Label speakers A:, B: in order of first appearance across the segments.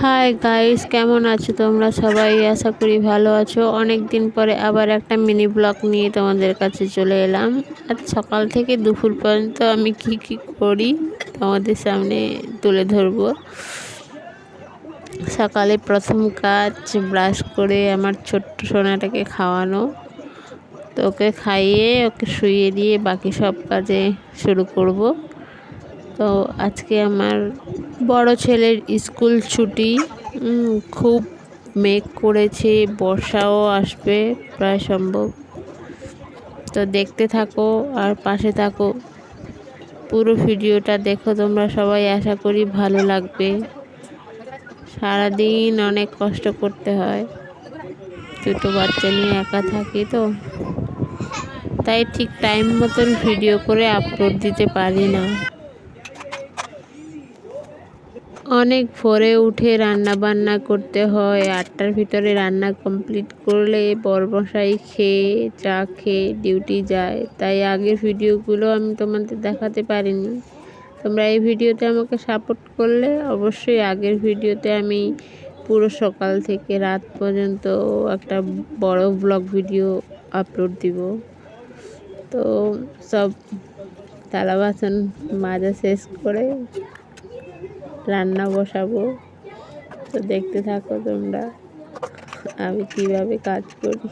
A: Hi guys কেমন আছো তোমরা সবাই? আশা করি ভালো আছো। অনেক দিন পরে আবার একটা মিনি ব্লগ নিয়ে তোমাদের কাছে চলে এলাম। আর সকাল থেকে দুপুর পর্যন্ত আমি কি কি করি তোমাদের সামনে তুলে ধরবো। সকালে প্রথম কাজ ব্রাশ করে আমার ছোট্ট সোনাটাকে খাওয়ানো। তো ওকে খাইয়ে, ওকে শুইয়ে দিয়ে বাকি সব কাজে শুরু করব। তো আজকে আমার বড় ছেলের স্কুল ছুটি। খুব মেঘ করেছে, বর্ষাও আসবে, প্রায় সম্ভব। তো দেখতে থাকো আর পাশে থাকো। পুরো ভিডিওটা দেখো, তোমরা সবাই আশা করি ভালো লাগবে। সারাদিন অনেক কষ্ট করতে হয়। দুটো বাচ্চা নিয়ে একা থাকি তো। তাই ঠিক টাইম মতন ভিডিও করে আপলোড দিতে পারি না। অনেক ভোরে উঠে রান্না বান্না করতে হয়। আটটার ভিতরে রান্না কমপ্লিট করলে বরমশাই খেয়ে, চা খেয়ে ডিউটি যায়। তাই আগের ভিডিওগুলো আমি তোমাদের দেখাতে পারিনি। তোমরা এই ভিডিওতে আমাকে সাপোর্ট করলে অবশ্যই আগের ভিডিওতে আমি পুরো সকাল থেকে রাত পর্যন্ত একটা বড় ব্লগ ভিডিও আপলোড দিব। তো সব তালা বাসন মাজা শেষ করে রান্না বসাবো। তো দেখতে থাকো তোমরা আমি কীভাবে কাজ করি।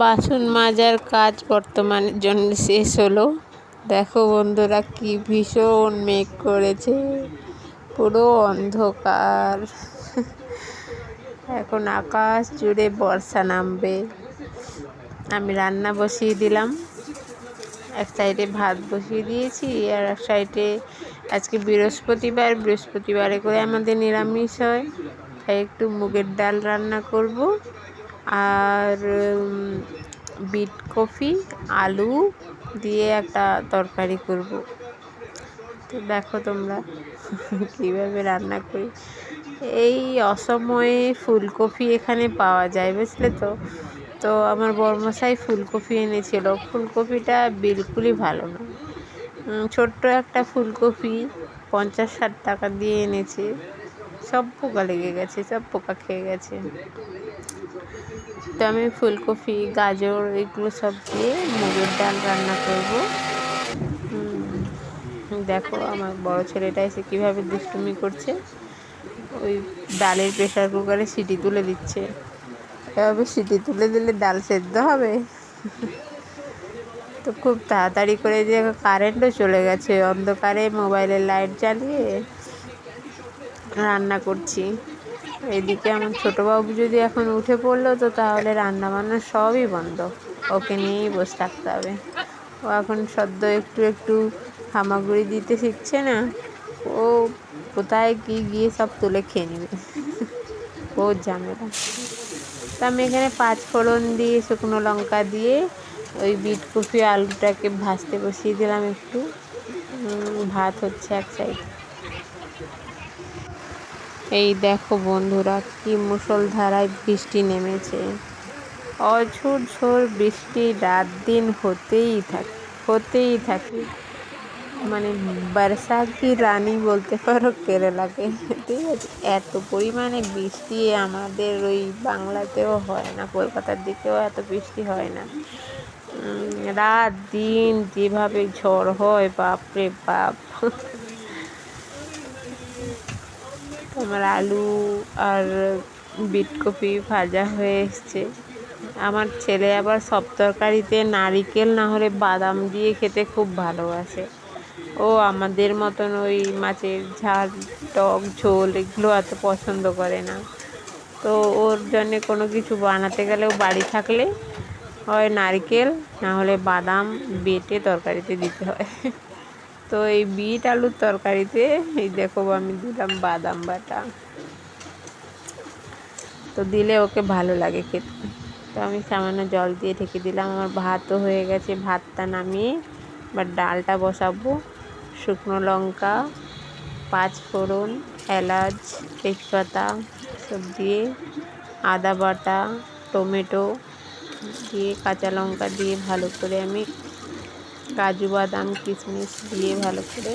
A: বাসন মাজার কাজ বর্তমানের জন্য শেষ হলো। দেখো বন্ধুরা কি ভীষণ মেঘ করেছে। পুরো অন্ধকার। এখন আকাশ জুড়ে বর্ষা নামবে। আমি রান্না বসিয়ে দিলাম। এক সাইডে ভাত বসিয়ে দিয়েছি আর এক সাইডে আজকে বৃহস্পতিবার। বৃহস্পতিবারে করে আমাদের নিরামিষ হয়, তাই একটু মুগের ডাল রান্না করব। আর বিট কফি, আলু দিয়ে একটা তরকারি করব। তো দেখো তোমরা কীভাবে রান্না করি। এই অসময়ে ফুলকপি এখানে পাওয়া যায়, বুঝলে তো? তো আমার বর্মশাই ফুলকপি এনেছিল। ফুলকপিটা বিলকুলই ভালো না। ছোট্ট একটা ফুলকপি পঞ্চাশ ষাট টাকা দিয়ে এনেছে। সব পোকা লেগে গেছে, সব পোকা খেয়ে গেছে। তো আমি ফুলকপি, গাজর এগুলো সব দিয়ে মুগের ডাল রান্না করব। দেখো আমার বড় ছেলেটা এসে কীভাবে দুষ্টুমি করছে। ওই ডালের প্রেশার কুকারে সিটি তুলে দিচ্ছে। এভাবে সিটি তুলে দিলে ডাল সেদ্ধ হবে। তো খুব তাড়াতাড়ি করে যে কারেন্টও চলে গেছে, অন্ধকারে মোবাইলের লাইট জ্বালিয়ে রান্না করছি। এদিকে আমার ছোটোবাবু যদি এখন উঠে পড়ল, তো তাহলে রান্না বান্না সবই বন্ধ। ওকে নিয়েই বসে থাকতে হবে। ও এখন সদ্য একটু একটু হামাগুড়ি দিতে শিখছে না। ও কোথায় কি গিয়ে সব তুলে খেয়ে নেবে। ও ঝামেলা। তো আমি এখানে পাঁচ ফোড়ন দিয়ে, শুকনো লঙ্কা দিয়ে, ওই বিট কফি আলুটাকে ভাজতে বসিয়ে দিলাম একটু। ভাত হচ্ছে এক সাইড এই দেখো বন্ধুরা, কি মুসলধারায় বৃষ্টি নেমেছে। অঝোর ঝোর বৃষ্টি রাত দিন হতেই থাকে হতেই থাকে। মানে বর্ষা কি রানী বলতে পারো? কেরালাকে ঠিক আছে এত পরিমাণে বৃষ্টি আমাদের ওই বাংলাতেও হয় না, কলকাতার দিকেও এত বৃষ্টি হয় না। রাত দিন যেভাবে ঝড় হয়, বাপরে বাপ। আমার আলু আর বিটকপি ভাজা হয়ে এসছে। আমার ছেলে আবার সব তরকারিতে নারিকেল না হলে বাদাম দিয়ে খেতে খুব ভালোবাসে। ও আমাদের মতন ওই মাছের ঝাল, টক, ঝোল এগুলো এত পছন্দ করে না। তো ওর জন্যে কোনো কিছু বানাতে গেলেও বাড়ি থাকলে হয় নারকেল, না হলে বাদাম বেটে তরকারিতে দিতে হয়। তো এই বিট আলুর তরকারিতে, এই দেখো আমি দিলাম বাদাম বাটা। তো দিলে ওকে ভালো লাগে খেতে। তো আমি সামান্য জল দিয়ে ঢেকে দিলাম, আমার ভাতও হয়ে গেছে, ভাতটা নামিয়ে এবার ডালটা বসাবো। শুকনো লঙ্কা ফোড়ন, এলাচ, তেজপাতা সব দিয়ে আদা বাটা, টমেটো দিয়ে কাঁচা লঙ্কা দিয়ে ভালো করে আমি কাজু, বাদাম, কিশমিশ দিয়ে ভালো করে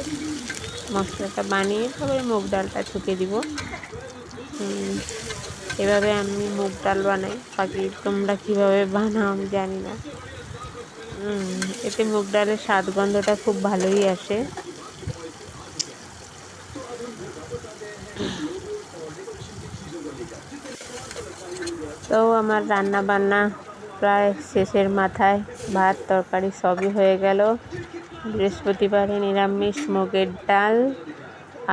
A: মশলাটা বানিয়ে তারপরে মুগ ডালটা ছুঁকে দিব। এভাবে আমি মুগ ডাল বানাই। বাকি তোমরা কীভাবে বানাও আমি জানি না। এতে মুগ ডালের স্বাদ, গন্ধটা খুব ভালোই আসে। তো আমার রান্না বান্না প্রায় শেষের মাথায়। ভাত, তরকারি সবই হয়ে গেল। বৃহস্পতিবারে নিরামিষ মুগের ডাল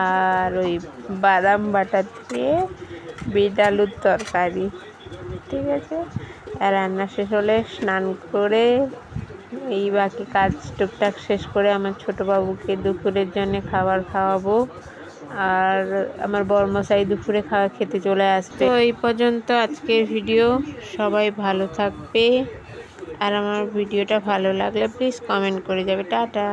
A: আর ওই বাদাম বাটা দিয়ে বিট আলুর তরকারি, ঠিক আছে? আর রান্না শেষ হলে স্নান করে এই বাকি কাজ টুকটাক শেষ করে আমার ছোটো বাবুকে দুপুরের জন্য খাবার খাওয়াবো। আর আমার বর্মশাই দুপুরে খাওয়া খেতে চলে আসবে। তো এই পর্যন্ত আজকের ভিডিও। সবাই ভালো থাকবে। আর আমার ভিডিওটা ভালো লাগলে প্লিজ কমেন্ট করে যাবে। টাটা।